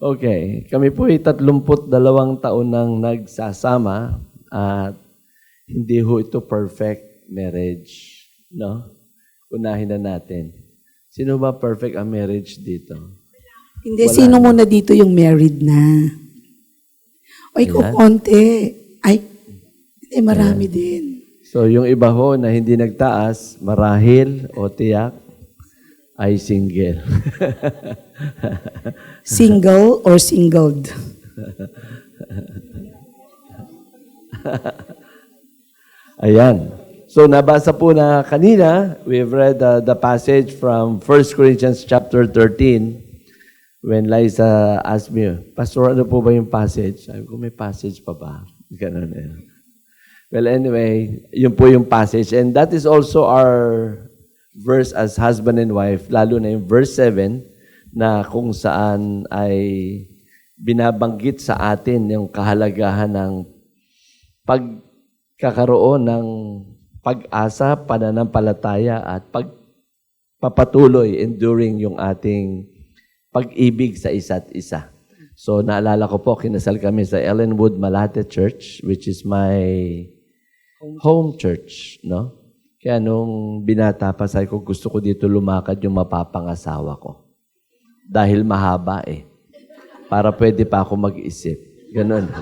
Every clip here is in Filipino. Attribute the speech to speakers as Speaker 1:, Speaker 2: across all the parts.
Speaker 1: Okay, kami po ay 32 taon nang nagsasama at hindi ho ito perfect marriage, no? Unahin na natin. Sino ba perfect ang marriage dito?
Speaker 2: Hindi, sino muna dito yung married na? Ko
Speaker 1: Ayan.
Speaker 2: konti. Ay, hindi, marami din.
Speaker 1: So yung iba ho na hindi nagtaas, marahil o tiyak, ay single.
Speaker 2: Single or singled?
Speaker 1: Ayan. So nabasa po na kanina, we've read uh, the passage from 1 Corinthians chapter 13 when Liza asked me, Pastor, ano po ba yung passage? Sabi ko, may passage pa ba? Ganun eh. Well, anyway, yun po yung passage. And that is also our verse as husband and wife, lalo na yung verse 7 na kung saan ay binabanggit sa atin yung kahalagahan ng pagkakaroon ng pag-asa, pananampalataya at pagpapatuloy, enduring yung ating pag-ibig sa isa't isa. So naalala ko po, kinasal kami sa Ellenwood Malate Church, which is my home church, no? Kaya nung binata pa, sabi ko, gusto ko dito lumakad yung mapapangasawa ko. Dahil mahaba eh. Para pwede pa ako mag-isip. Ganon.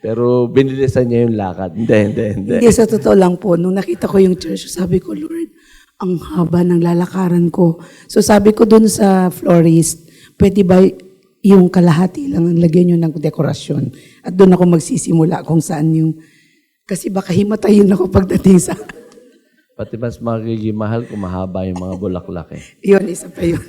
Speaker 1: Pero binilisan niya yung lakad. Hindi, hindi, hindi.
Speaker 2: Hindi, sa totoo lang po, nung nakita ko yung church, sabi ko, Lord, ang haba ng lalakaran ko. So sabi ko dun sa florist, pwede ba yung kalahati lang ang lagyan nyo ng dekorasyon? At doon ako magsisimula kung saan yung... Kasi baka himatayin ako pagdating sa...
Speaker 1: Pati mas magiging mahal kung mahaba yung mga bulaklak eh.
Speaker 2: Yun, isa pa yun.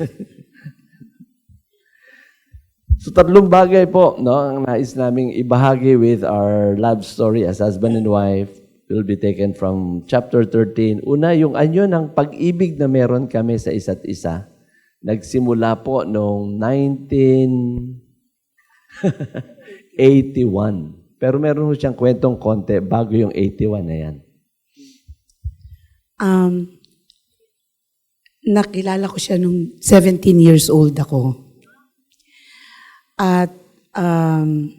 Speaker 1: So tatlong bagay po no, ang nais naming ibahagi with our love story as husband and wife will be taken from chapter 13. Una, yung anyo ng pag-ibig na meron kami sa isa't isa. Nagsimula po noong 1981. Pero meron ho siyang kwentong konti bago yung 81 na yan.
Speaker 2: Um, nakilala ko siya nung 17 years old ako. At um,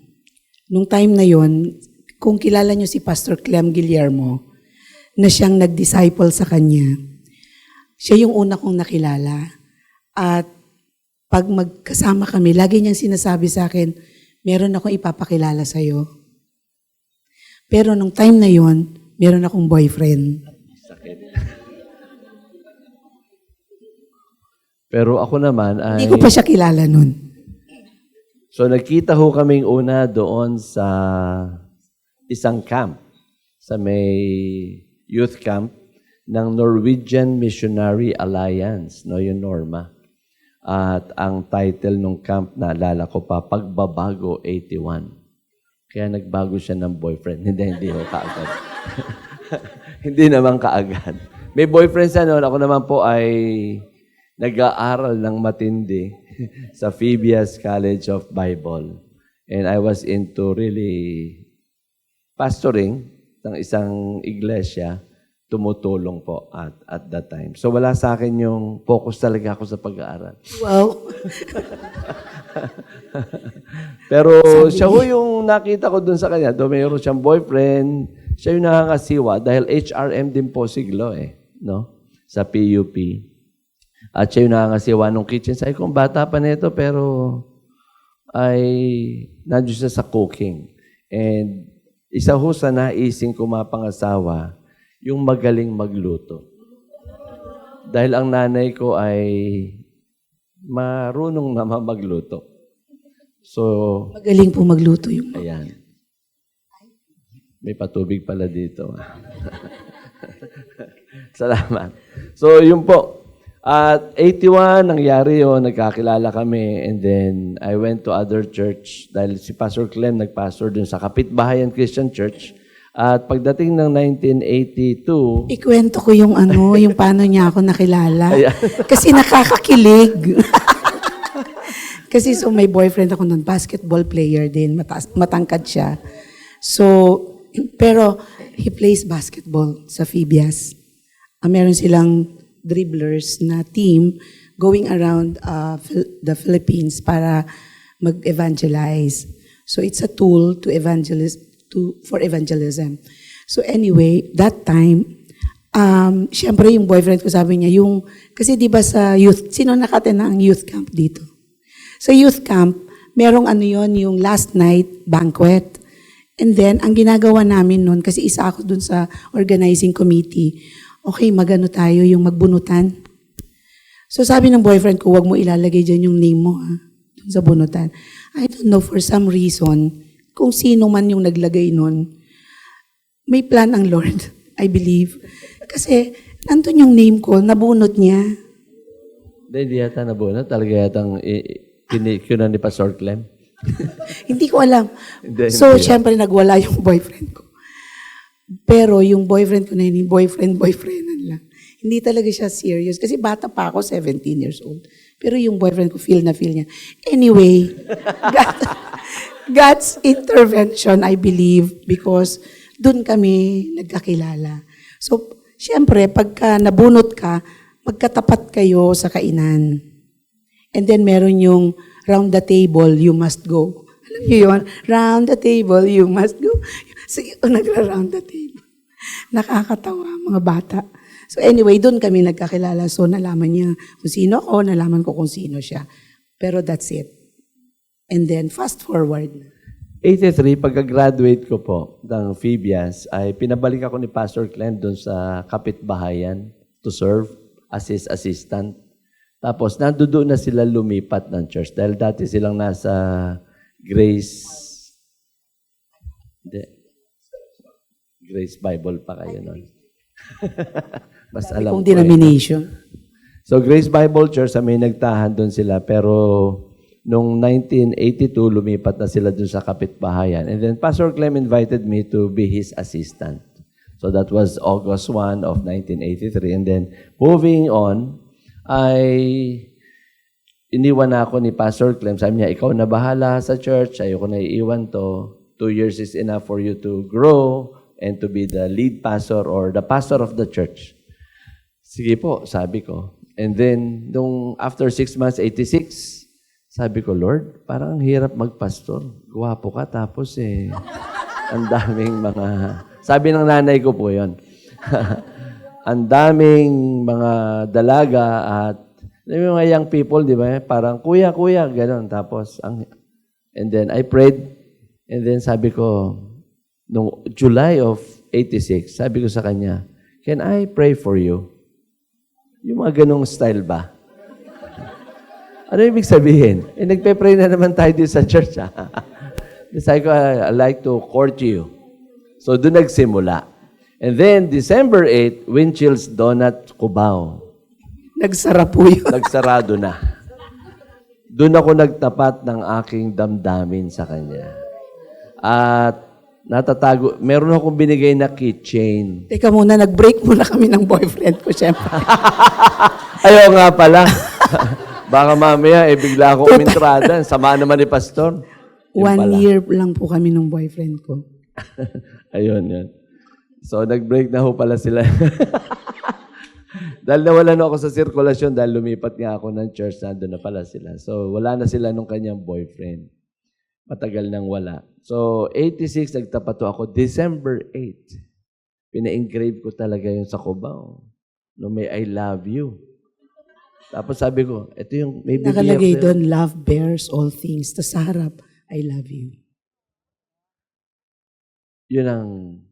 Speaker 2: nung time na yon, kung kilala niyo si Pastor Clem Guillermo, na siyang nag-disciple sa kanya, siya yung una kong nakilala. At pag magkasama kami, lagi niyang sinasabi sa akin, meron akong ipapakilala sa'yo. Pero nung time na yon, meron akong boyfriend.
Speaker 1: Sakit. Pero ako naman ay...
Speaker 2: Hindi ko pa siya kilala nun.
Speaker 1: So nagkita ho kaming una doon sa isang camp, sa may youth camp ng Norwegian Missionary Alliance, no, yung Norma. At ang title ng camp, naalala ko pa, Pagbabago 81. Kaya nagbago siya ng boyfriend. Hindi, hindi ho kaagad. hindi naman kaagad. May boyfriend siya noon. Ako naman po ay nag-aaral ng matindi sa Phoebeas College of Bible. And I was into really pastoring ng isang iglesia, tumutulong po at, at that time. So wala sa akin yung focus talaga ako sa pag-aaral.
Speaker 2: Wow.
Speaker 1: Pero siya ho yung nakita ko dun sa kanya, do mayroon siyang boyfriend, siya yung nakakasiwa dahil HRM din po siglo eh, no? Sa PUP. At siya yung nakakasiwa nung kitchen. Sabi ko, bata pa nito pero ay nandiyo siya sa cooking. And isa ho sa naising ko mapangasawa, yung magaling magluto. Dahil ang nanay ko ay marunong naman magluto. So,
Speaker 2: Magaling po magluto yung
Speaker 1: Ayan. May patubig pala dito. Salamat. So, yun po. At 81, nangyari yun, nagkakilala kami. And then, I went to other church dahil si Pastor Clem nagpastor dun sa Kapitbahayan Christian Church. At pagdating ng 1982,
Speaker 2: Ikwento ko yung ano, yung paano niya ako nakilala. Kasi nakakakilig. Kasi so may boyfriend ako nun, basketball player din, mataas, matangkad siya. So, pero he plays basketball sa Phoebeas. Ah, meron silang dribblers na team going around uh, the Philippines para mag-evangelize. So it's a tool to evangelize to for evangelism. So anyway, that time um syempre yung boyfriend ko sabi niya yung kasi 'di ba sa youth sino nakaten ang youth camp dito? Sa youth camp, merong ano yon yung last night banquet. And then, ang ginagawa namin noon, kasi isa ako dun sa organizing committee, okay, magano tayo, yung magbunutan. So sabi ng boyfriend ko, wag mo ilalagay dyan yung name mo, ha, dun sa bunutan. I don't know, for some reason, kung sino man yung naglagay nun, may plan ang Lord, I believe. Kasi, nandun yung name ko, nabunot niya.
Speaker 1: Hindi, hindi yata nabunot. Talaga yatang kinikuna ni Pastor Clem.
Speaker 2: Hindi ko alam.
Speaker 1: Hindi,
Speaker 2: so,
Speaker 1: hindi.
Speaker 2: syempre, nagwala yung boyfriend ko. Pero yung boyfriend ko na yun, boyfriend, boyfriendan lang. Hindi talaga siya serious. Kasi bata pa ako, 17 years old. Pero yung boyfriend ko, feel na feel niya. Anyway, God's intervention, I believe, because dun kami nagkakilala. So, syempre, pagka nabunot ka, magkatapat kayo sa kainan. And then meron yung round the table, you must go. Alam niyo yun? Round the table, you must go. So, yun, nagra-round the table. Nakakatawa, mga bata. So anyway, doon kami nagkakilala. So nalaman niya kung sino ako, nalaman ko kung sino siya. Pero that's it. And then, fast forward.
Speaker 1: 83, pagka-graduate ko po ng Phoebias, ay pinabalik ako ni Pastor Clem doon sa kapitbahayan to serve as his assistant. Tapos, nandoon na sila lumipat ng church dahil dati silang nasa Grace... Hindi. Grace Bible pa kayo noon. Mas alam ko eh.
Speaker 2: denomination.
Speaker 1: So Grace Bible Church, may nagtahan doon sila. Pero nung 1982, lumipat na sila doon sa kapitbahayan. And then Pastor Clem invited me to be his assistant. So that was August 1 of 1983. And then moving on, ay iniwan na ako ni Pastor Clem. Sabi niya, ikaw na bahala sa church. Ayoko na iiwan to. Two years is enough for you to grow and to be the lead pastor or the pastor of the church. Sige po, sabi ko. And then, nung after six months, 86, sabi ko, Lord, parang ang hirap magpastor. Gwapo ka, tapos eh, ang daming mga... Sabi ng nanay ko po yon. ang daming mga dalaga at yung mga young people, di ba? Parang, kuya, kuya, gano'n. Tapos, ang, and then I prayed. And then sabi ko, nung July of 86, sabi ko sa kanya, can I pray for you? Yung mga ganong style ba? Ano ibig sabihin? Eh, nagpe-pray na naman tayo dito sa church, ha? Sabi ko, I I like to court you. So, doon nagsimula. And then, December 8, Winchell's Donut Cubao.
Speaker 2: Nagsara po yun.
Speaker 1: Nagsarado na. Doon ako nagtapat ng aking damdamin sa kanya. At natatago, meron akong binigay na keychain.
Speaker 2: Teka muna, nag-break muna kami ng boyfriend ko, syempre.
Speaker 1: Ayaw nga pala. Baka mamaya, eh, bigla ako umintrada. Sama naman ni Pastor. Yun
Speaker 2: One
Speaker 1: pala.
Speaker 2: year lang po kami ng boyfriend ko.
Speaker 1: Ayun, yun. So, nag-break na ho pala sila. dahil nawalan ako sa sirkulasyon dahil lumipat nga ako ng church, nandun na pala sila. So, wala na sila nung kanyang boyfriend. Matagal nang wala. So, 86, nagtapat ho ako. December 8, pina-engrave ko talaga yun sa Cubao. No, may I love you. Tapos sabi ko, ito yung may bibigyan
Speaker 2: Nakalagay doon, love bears all things. Tapos sa harap, I love you.
Speaker 1: Yun ang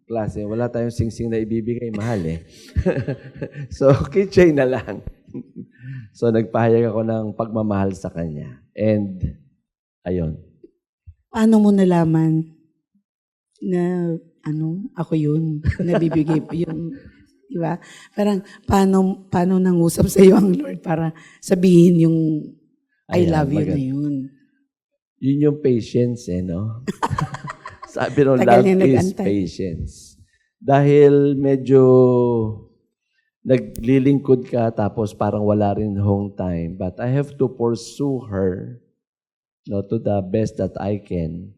Speaker 1: klase. Wala tayong sing-sing na ibibigay. Mahal eh. so, keychain na lang. so, nagpahayag ako ng pagmamahal sa kanya. And, ayun.
Speaker 2: Paano mo nalaman na ano, ako yun, nabibigay yung, di ba? Parang, paano, paano nangusap sa iyo ang Lord para sabihin yung I
Speaker 1: Ayan,
Speaker 2: love you
Speaker 1: maganda.
Speaker 2: na yun.
Speaker 1: Yun yung patience eh, no? Sabi ng
Speaker 2: Tagal
Speaker 1: love
Speaker 2: niya
Speaker 1: is
Speaker 2: nag-antay.
Speaker 1: patience. Dahil medyo naglilingkod ka tapos parang wala rin home time. But I have to pursue her no, to the best that I can.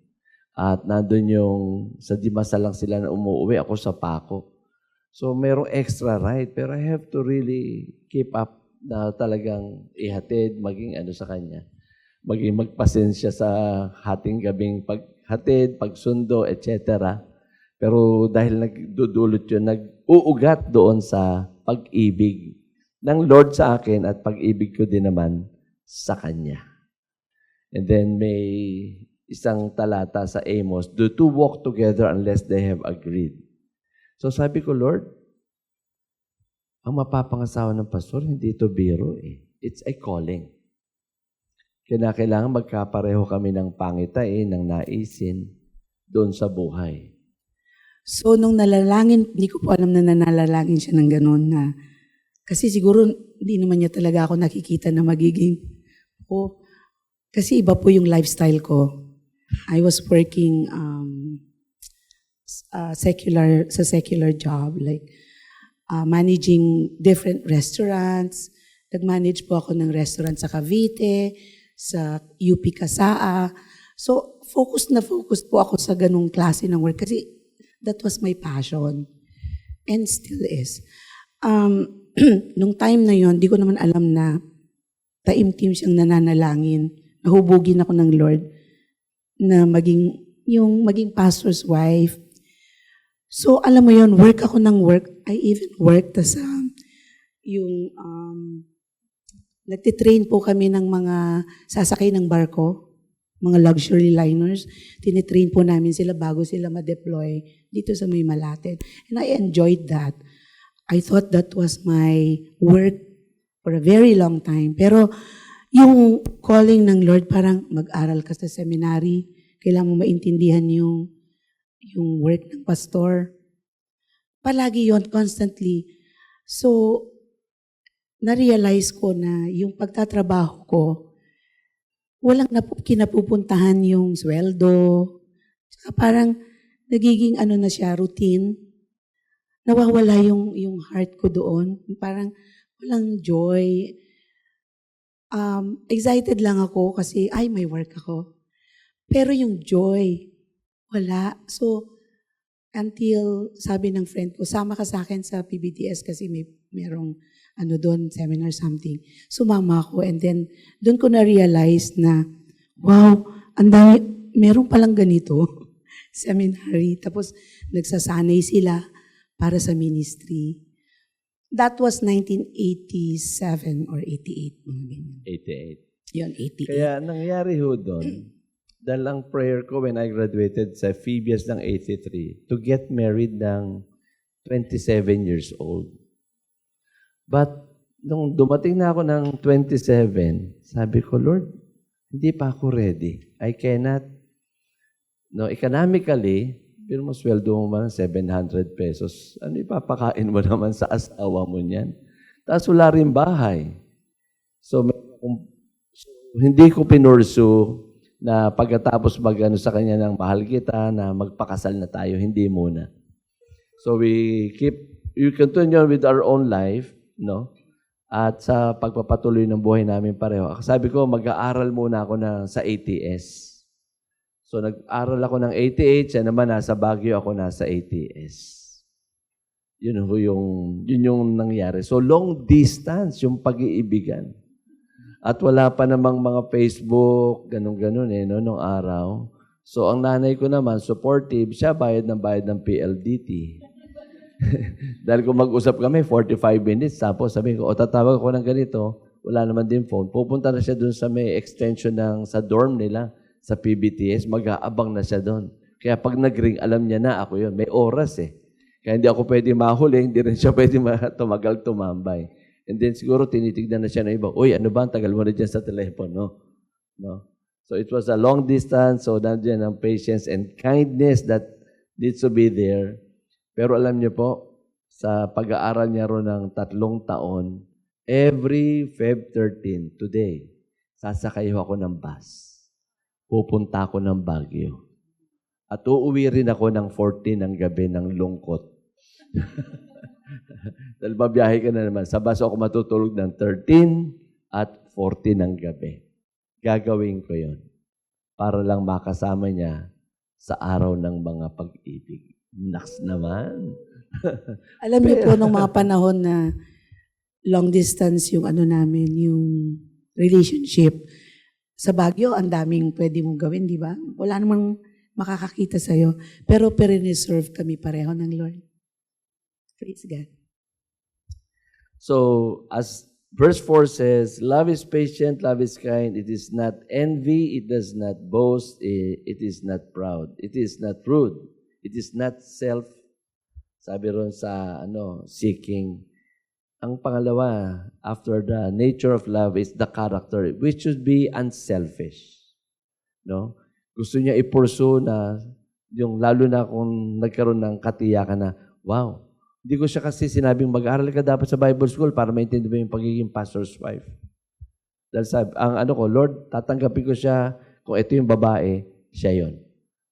Speaker 1: At nandun yung sa Dimasa lang sila na umuwi, ako sa Paco. So, merong extra ride. Pero I have to really keep up na talagang ihatid, maging ano sa kanya. Maging magpasensya sa hating gabing paghatid, pagsundo, etc. Pero dahil nagdudulot yun, nag-uugat doon sa pag-ibig ng Lord sa akin at pag-ibig ko din naman sa Kanya. And then may isang talata sa Amos, the two walk together unless they have agreed. So sabi ko, Lord, ang mapapangasawa ng pastor, hindi ito biro eh. It's a calling. Kaya kailangan magkapareho kami ng pangitain, ng naisin, doon sa buhay.
Speaker 2: So, nung nalalangin, hindi ko po alam na nanalangin siya ng ganun na, kasi siguro hindi naman niya talaga ako nakikita na magiging, oh, kasi iba po yung lifestyle ko. I was working um, uh, secular, sa secular job, like uh, managing different restaurants. Nag-manage po ako ng restaurant sa Cavite, sa UP Kasaa. So, focused na focused po ako sa ganung klase ng work kasi that was my passion and still is. Um, nung time na yon, di ko naman alam na taimtim siyang nananalangin. Nahubugin ako ng Lord na maging yung maging pastor's wife. So, alam mo yon work ako ng work. I even worked as a, yung, um, nagtitrain po kami ng mga sasakay ng barko, mga luxury liners. Tinitrain po namin sila bago sila ma-deploy dito sa may Malaten. And I enjoyed that. I thought that was my work for a very long time. Pero yung calling ng Lord, parang mag-aral ka sa seminary, kailangan mo maintindihan yung, yung work ng pastor. Palagi yon constantly. So, na-realize ko na yung pagtatrabaho ko, walang napu- kinapupuntahan yung sweldo. Tsaka parang nagiging ano na siya, routine. Nawawala yung, yung heart ko doon. Parang walang joy. Um, excited lang ako kasi, ay, may work ako. Pero yung joy, wala. So, until sabi ng friend ko, sama ka sa akin sa PBTS kasi may merong ano doon, seminar something. Sumama ako and then doon ko na-realize na, wow, ang dami, meron palang ganito, seminary. Tapos nagsasanay sila para sa ministry. That was 1987 or 88, mga ganyan.
Speaker 1: 88.
Speaker 2: Yun, 88.
Speaker 1: Kaya nangyari ho doon, dahil ang prayer ko when I graduated sa Phoebias ng 83, to get married ng 27 years old. But nung dumating na ako ng 27, sabi ko, Lord, hindi pa ako ready. I cannot, no, economically, pero mo sweldo mo man 700 pesos. Ano ipapakain mo naman sa asawa mo niyan? Tapos wala rin bahay. So, may- so, hindi ko pinursu na pagkatapos mag-ano sa kanya ng mahal kita, na magpakasal na tayo, hindi muna. So we keep, you continue with our own life, no? At sa pagpapatuloy ng buhay namin pareho. Sabi ko, mag-aaral muna ako na sa ATS. So nag-aral ako ng ATH, yan naman nasa Baguio ako nasa ATS. Yun ho yung, yun yung nangyari. So long distance, yung pag-iibigan. At wala pa namang mga Facebook, ganun-ganun eh, no, nung araw. So, ang nanay ko naman, supportive, siya bayad ng bayad ng PLDT. Dahil kung mag-usap kami, 45 minutes, tapos sabi ko, o tatawag ako ng ganito, wala naman din phone. Pupunta na siya dun sa may extension ng, sa dorm nila, sa PBTS, mag-aabang na siya doon. Kaya pag nag-ring, alam niya na ako yun. May oras eh. Kaya hindi ako pwede mahuli, hindi rin siya pwede ma- tumagal tumambay. And then siguro tinitignan na siya ng iba, uy, ano ba, ang tagal mo na dyan sa telepono. No? So it was a long distance, so nandiyan ang patience and kindness that needs to be there. Pero alam niyo po, sa pag-aaral niya ro ng tatlong taon, every Feb 13, today, sasakay ako ng bus. Pupunta ako ng Baguio. At uuwi rin ako ng 14 ng gabi ng lungkot. Dahil babiyahe ka na naman. Sa bus ako matutulog ng 13 at 14 ng gabi. Gagawin ko yon para lang makasama niya sa araw ng mga pag-ibig. Naks naman.
Speaker 2: Alam niyo po, nung mga panahon na long distance yung ano namin, yung relationship, sa Baguio, ang daming pwede mong gawin, di ba? Wala namang makakakita sa'yo. Pero pere-reserve kami pareho ng Lord. Praise God.
Speaker 1: So, as verse 4 says, love is patient, love is kind, it is not envy, it does not boast, it is not proud, it is not rude, it is not self, sabi ron sa ano, seeking. Ang pangalawa, after the nature of love is the character, which should be unselfish. No? Gusto niya ipursu na yung lalo na kung nagkaroon ng katiyakan na, wow, hindi ko siya kasi sinabing mag-aral ka dapat sa Bible school para maintindihan mo yung pagiging pastor's wife. Dahil sabi, ang ano ko, Lord, tatanggapin ko siya kung ito yung babae, siya yon.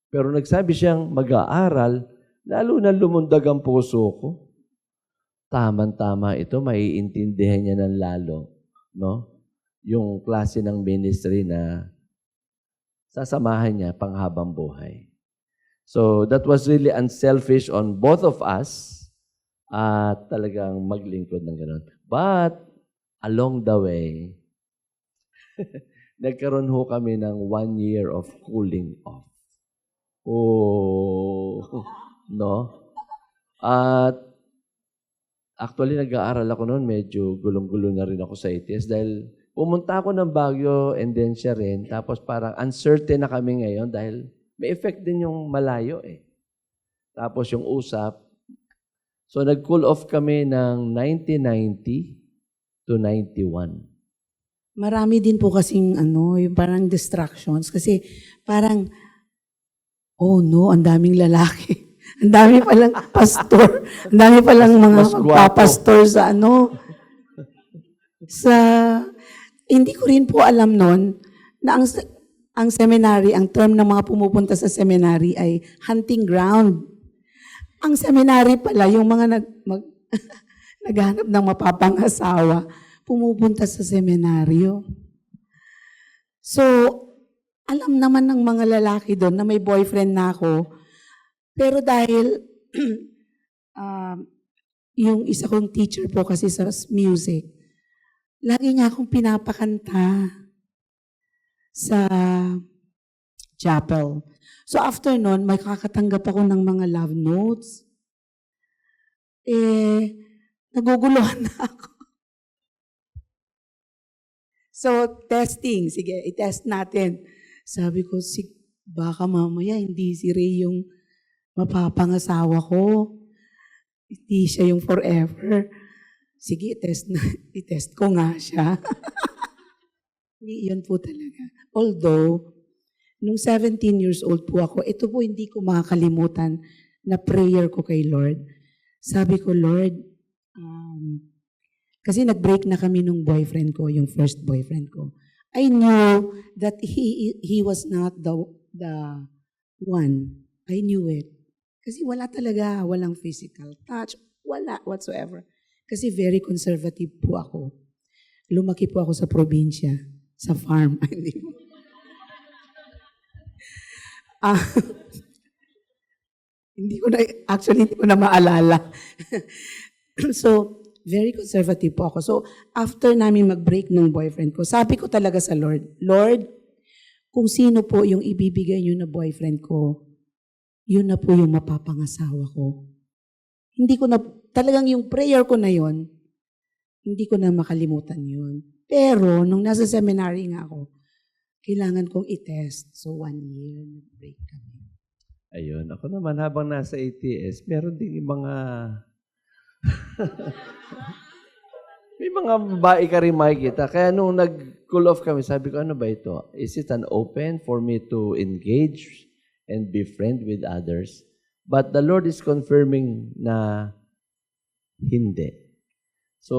Speaker 1: Pero nagsabi siyang mag-aaral, lalo na lumundag ang puso ko. Tama-tama ito, maiintindihan niya ng lalo. No? Yung klase ng ministry na sasamahan niya panghabang buhay. So that was really unselfish on both of us at talagang maglingkod ng ganun. But along the way, nagkaroon ho kami ng one year of cooling off. Oh, no? At actually nag-aaral ako noon, medyo gulong-gulo na rin ako sa ATS dahil pumunta ako ng Baguio and then siya rin. Tapos parang uncertain na kami ngayon dahil may effect din yung malayo eh. Tapos yung usap. So nag-cool off kami ng 1990 to 91.
Speaker 2: Marami din po kasing ano, yung parang distractions. Kasi parang, oh no, ang daming lalaki. Ang dami palang pastor. Ang dami palang mga magpapastor sa ano. Sa, hindi ko rin po alam noon na ang, ang seminary, ang term ng mga pumupunta sa seminary ay hunting ground. Ang seminary pala, yung mga nag, mag, naghanap ng mapapangasawa, pumupunta sa seminaryo. So, alam naman ng mga lalaki doon na may boyfriend na ako, pero dahil um, yung isa kong teacher po kasi sa music, lagi niya akong pinapakanta sa chapel. So after nun, may kakatanggap ako ng mga love notes. Eh, naguguluhan na ako. So, testing. Sige, i-test natin. Sabi ko, si, baka mamaya hindi si Ray yung mapapangasawa ko. Hindi siya yung forever. Sige, i-test, na, i-test ko nga siya. Hindi, yun po talaga. Although, nung 17 years old po ako, ito po hindi ko makakalimutan na prayer ko kay Lord. Sabi ko, Lord, um, kasi nag-break na kami nung boyfriend ko, yung first boyfriend ko. I knew that he he was not the the one. I knew it. Kasi wala talaga, walang physical touch, wala whatsoever. Kasi very conservative po ako. Lumaki po ako sa probinsya, sa farm. Hindi mo. Ah, hindi ko na, actually, hindi ko na maalala. so, very conservative po ako. So, after namin mag-break ng boyfriend ko, sabi ko talaga sa Lord, Lord, kung sino po yung ibibigay niyo na boyfriend ko, yun na po yung mapapangasawa ko. Hindi ko na, talagang yung prayer ko na yon hindi ko na makalimutan yun. Pero, nung nasa seminary nga ako, kailangan kong i-test. So, one year, nag-break kami.
Speaker 1: Ayun. Ako naman, habang nasa ATS, meron ding mga... May mga babae ka rin makikita. Kaya nung nag-cool off kami, sabi ko, ano ba ito? Is it an open for me to engage and be friend with others? But the Lord is confirming na hindi. So,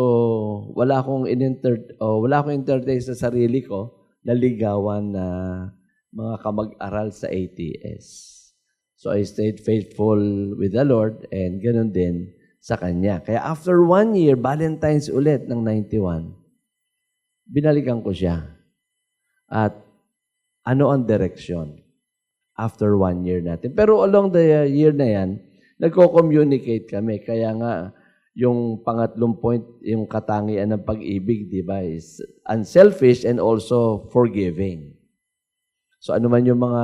Speaker 1: wala akong in-enter, oh, wala akong entertain sa sarili ko na ligawan na mga kamag-aral sa ATS. So I stayed faithful with the Lord and ganun din sa Kanya. Kaya after one year, Valentine's ulit ng 91, binalikan ko siya. At ano ang direksyon after one year natin. Pero along the year na yan, nagko-communicate kami. Kaya nga, yung pangatlong point, yung katangian ng pag-ibig, di ba, is unselfish and also forgiving. So ano man yung mga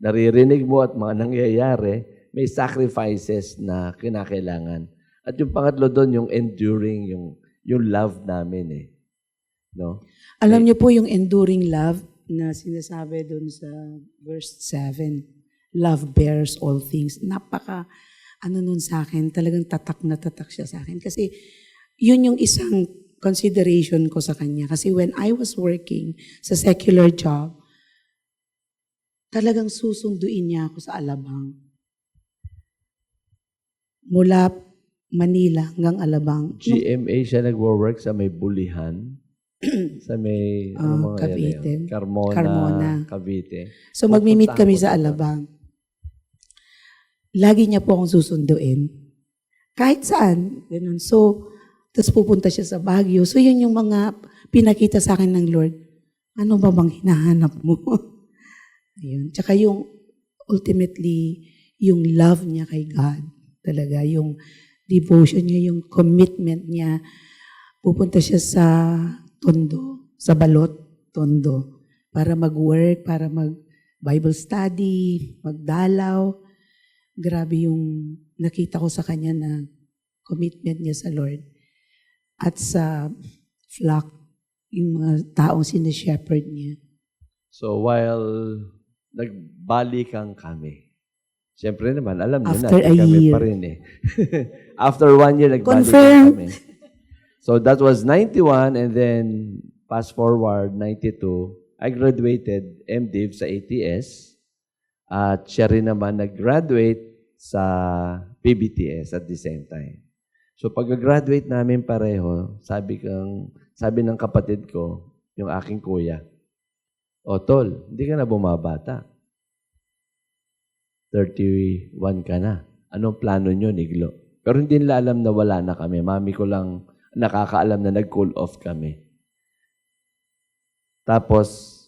Speaker 1: naririnig mo at mga nangyayari, may sacrifices na kinakailangan. At yung pangatlo doon, yung enduring, yung, yung love namin eh. No?
Speaker 2: Alam niyo po yung enduring love na sinasabi doon sa verse 7. Love bears all things. Napaka, ano nun sa akin, talagang tatak na tatak siya sa akin. Kasi yun yung isang consideration ko sa kanya. Kasi when I was working sa secular job, talagang susunduin niya ako sa Alabang. Mula Manila hanggang Alabang.
Speaker 1: GMA siya nagwo-work sa may bulihan. sa may ano mga
Speaker 2: Cavite.
Speaker 1: Carmona,
Speaker 2: Carmona.
Speaker 1: Cavite.
Speaker 2: So magmi-meet kami sa. Alabang. Lagi niya po akong susunduin. Kahit saan. Ganun. So, tapos pupunta siya sa Baguio. So, yun yung mga pinakita sa akin ng Lord. Ano ba bang hinahanap mo? Ayun. Tsaka yung ultimately, yung love niya kay God. Talaga, yung devotion niya, yung commitment niya. Pupunta siya sa Tondo, sa Balot, Tondo, para mag-work, para mag-Bible study, magdalaw. Grabe yung nakita ko sa kanya na commitment niya sa Lord. At sa flock, yung mga taong sineshepherd niya.
Speaker 1: So while nagbalikan kami, Siyempre naman, alam niyo na,
Speaker 2: After
Speaker 1: kami
Speaker 2: year.
Speaker 1: pa rin eh. After one year, nagbalikan
Speaker 2: Confirm.
Speaker 1: kami. So that was 91 and then fast forward, 92, I graduated MDiv sa ATS at siya rin naman nag-graduate sa PBTS at the same time. So pag-graduate namin pareho, sabi kang sabi ng kapatid ko, yung aking kuya, O tol, hindi ka na bumabata. 31 ka na. Anong plano nyo, Niglo? Pero hindi nila alam na wala na kami. Mami ko lang nakakaalam na nag-cool off kami. Tapos,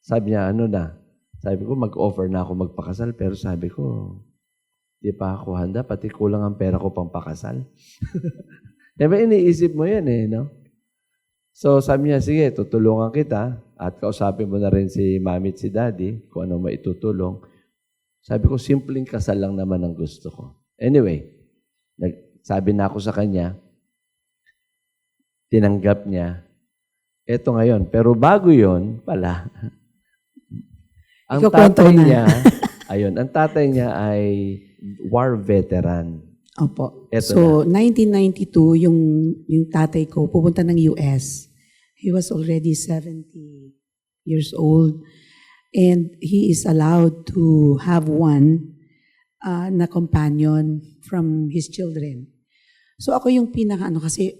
Speaker 1: sabi niya, ano na? Sabi ko, mag-offer na ako magpakasal. Pero sabi ko, di pa ako handa. Pati kulang ang pera ko pang pakasal. Diba iniisip mo yan eh, no? So sabi niya, sige, tutulungan kita at kausapin mo na rin si mami at si daddy kung ano maitutulong. Sabi ko, simpleng kasal lang naman ang gusto ko. Anyway, sabi na ako sa kanya, tinanggap niya, eto ngayon. Pero bago yon pala, ang
Speaker 2: Ikukwento
Speaker 1: tatay
Speaker 2: na.
Speaker 1: niya, ayun, ang tatay niya ay war veteran.
Speaker 2: Opo.
Speaker 1: Eto
Speaker 2: so, 1992, yung, yung tatay ko pupunta ng US. He was already 70 years old. And he is allowed to have one uh, na companion from his children. So ako yung pinaka ano kasi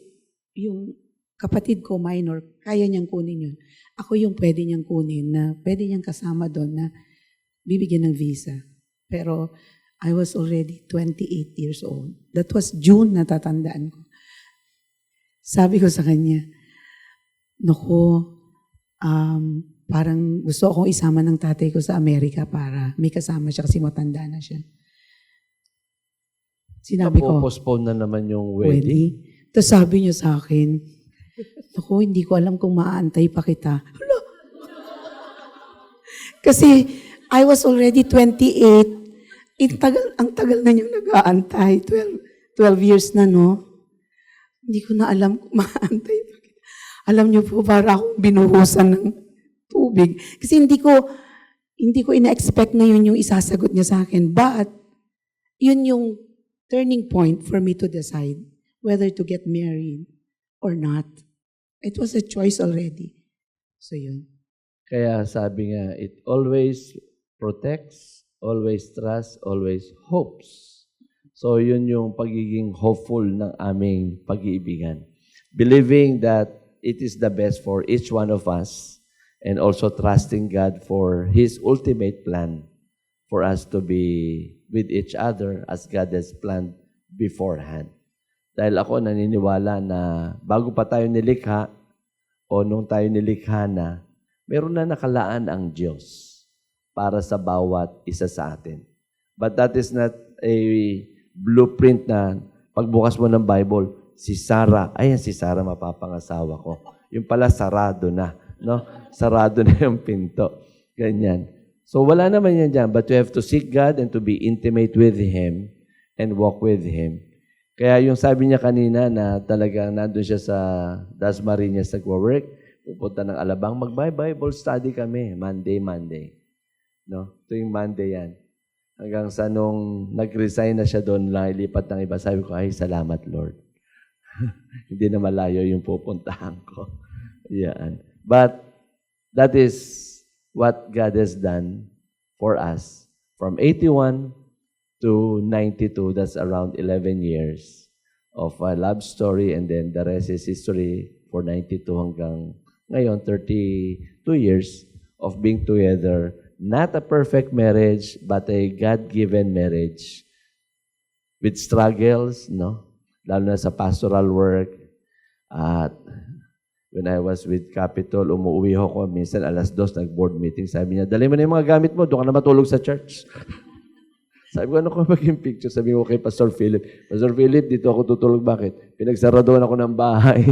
Speaker 2: yung kapatid ko minor, kaya niyang kunin yun. Ako yung pwede niyang kunin na pwede niyang kasama doon na bibigyan ng visa. Pero I was already 28 years old. That was June, natatandaan ko. Sabi ko sa kanya, Naku, um, parang gusto akong isama ng tatay ko sa Amerika para may kasama siya kasi matanda na siya. Sinabi ko,
Speaker 1: Postpone na naman yung wedding.
Speaker 2: wedding. Tapos sabi niya sa akin, Naku, hindi ko alam kung maaantay pa kita. Hala. Kasi I was already 28. Ang tagal, ang tagal na niyong nag-aantay. 12, 12 years na, no? Hindi ko na alam kung maaantay pa kita. Alam niyo po, para akong binuhusan ng tubig. Kasi hindi ko, hindi ko ina-expect na yun yung isasagot niya sa akin. But, yun yung turning point for me to decide whether to get married or not. It was a choice already. So yun.
Speaker 1: Kaya sabi nga, it always protects, always trusts, always hopes. So yun yung pagiging hopeful ng aming pag-iibigan. Believing that it is the best for each one of us and also trusting God for His ultimate plan for us to be with each other as God has planned beforehand. Dahil ako naniniwala na bago pa tayo nilikha o nung tayo nilikha na, meron na nakalaan ang Diyos para sa bawat isa sa atin. But that is not a blueprint na pagbukas mo ng Bible, si Sarah, ayan si Sarah mapapangasawa ko. Yung pala sarado na, no? Sarado na yung pinto. Ganyan. So wala naman yan dyan, but you have to seek God and to be intimate with Him and walk with Him. Kaya yung sabi niya kanina na talagang nandun siya sa Dasmariñas nagwo-work, pupunta ng Alabang, mag-Bible study kami, Monday, Monday. No? Tuwing Monday yan. Hanggang sa nung nag-resign na siya doon, lipat ng iba, sabi ko, ay, salamat Lord. Hindi na malayo yung pupuntahan ko. Yan. But that is what God has done for us. From 81 to 92, that's around 11 years of a love story and then the rest is history for 92 hanggang ngayon, 32 years of being together. Not a perfect marriage, but a God-given marriage with struggles, no? Lalo na sa pastoral work. At when I was with Capitol, umuwi ako, minsan alas dos, nag-board meeting. Sabi niya, dali mo na yung mga gamit mo, doon ka na matulog sa church. Sabi ko, ano ko maging picture? Sabi ko kay Pastor Philip, Pastor Philip, dito ako tutulog. Bakit? Pinagsaraduhan ako ng bahay.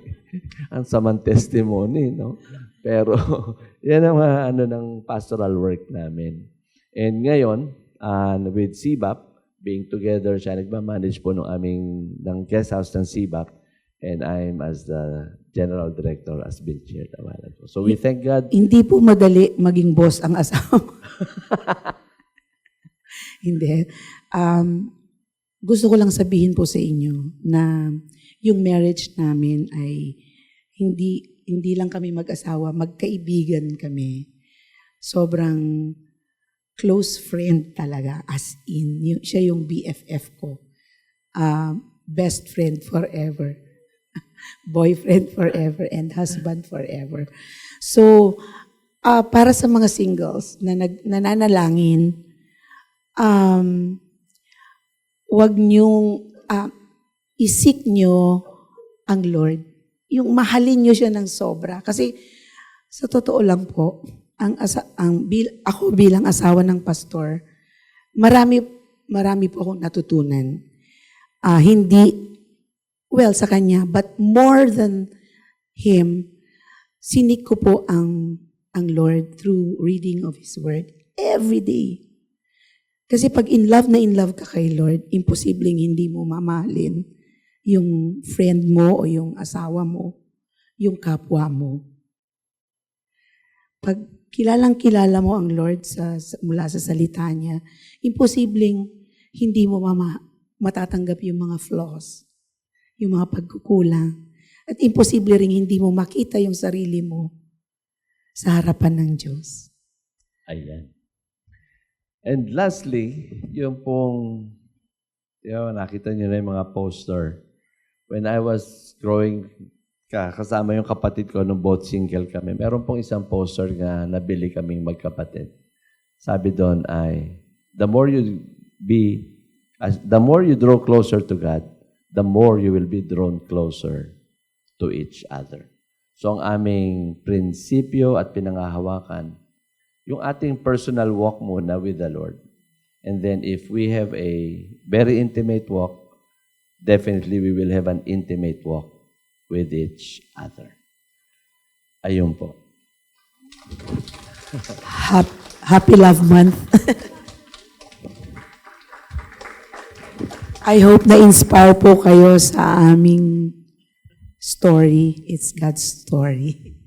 Speaker 1: ang samang testimony, no? Pero, yan ang mga ano ng pastoral work namin. And ngayon, uh, with CBAP, being together, siya nagmamanage po ng aming, ng guest house ng CBAP, and I'm as the general director as while ago. So we thank God.
Speaker 2: Hindi po madali maging boss ang asawa. Hindi. Um, gusto ko lang sabihin po sa inyo na yung marriage namin ay hindi hindi lang kami mag-asawa, magkaibigan kami. Sobrang close friend talaga, as in. Yung, siya yung BFF ko. Ah, best friend forever. Boyfriend forever and husband forever. So, ah, para sa mga singles na nag, nananalangin, um, wag niyong ah, isik niyo ang Lord. Yung mahalin niyo siya ng sobra. Kasi sa totoo lang po, ang, asa, ang bil, ako bilang asawa ng pastor, marami, marami po akong natutunan. Ah, hindi, well, sa kanya, but more than him, sinik ko po ang, ang Lord through reading of His Word every day. Kasi pag in love na in love ka kay Lord, imposibleng hindi mo mamahalin yung friend mo o yung asawa mo, yung kapwa mo. Pag kilalang kilala mo ang Lord sa, mula sa salita niya, imposibleng hindi mo mama, matatanggap yung mga flaws, yung mga pagkukulang. At imposible ring hindi mo makita yung sarili mo sa harapan ng Diyos.
Speaker 1: Ayan. And lastly, yung pong, yun, nakita niyo na yung mga poster. When I was growing, ka, kasama yung kapatid ko nung both single kami, meron pong isang poster nga nabili kaming magkapatid. Sabi doon ay, the more you be, as, the more you draw closer to God, the more you will be drawn closer to each other. So ang aming prinsipyo at pinangahawakan, yung ating personal walk muna with the Lord. And then if we have a very intimate walk, definitely we will have an intimate walk with each other. Ayun po.
Speaker 2: Hap- Happy Love Month. I hope na-inspire po kayo sa aming story. It's God's story.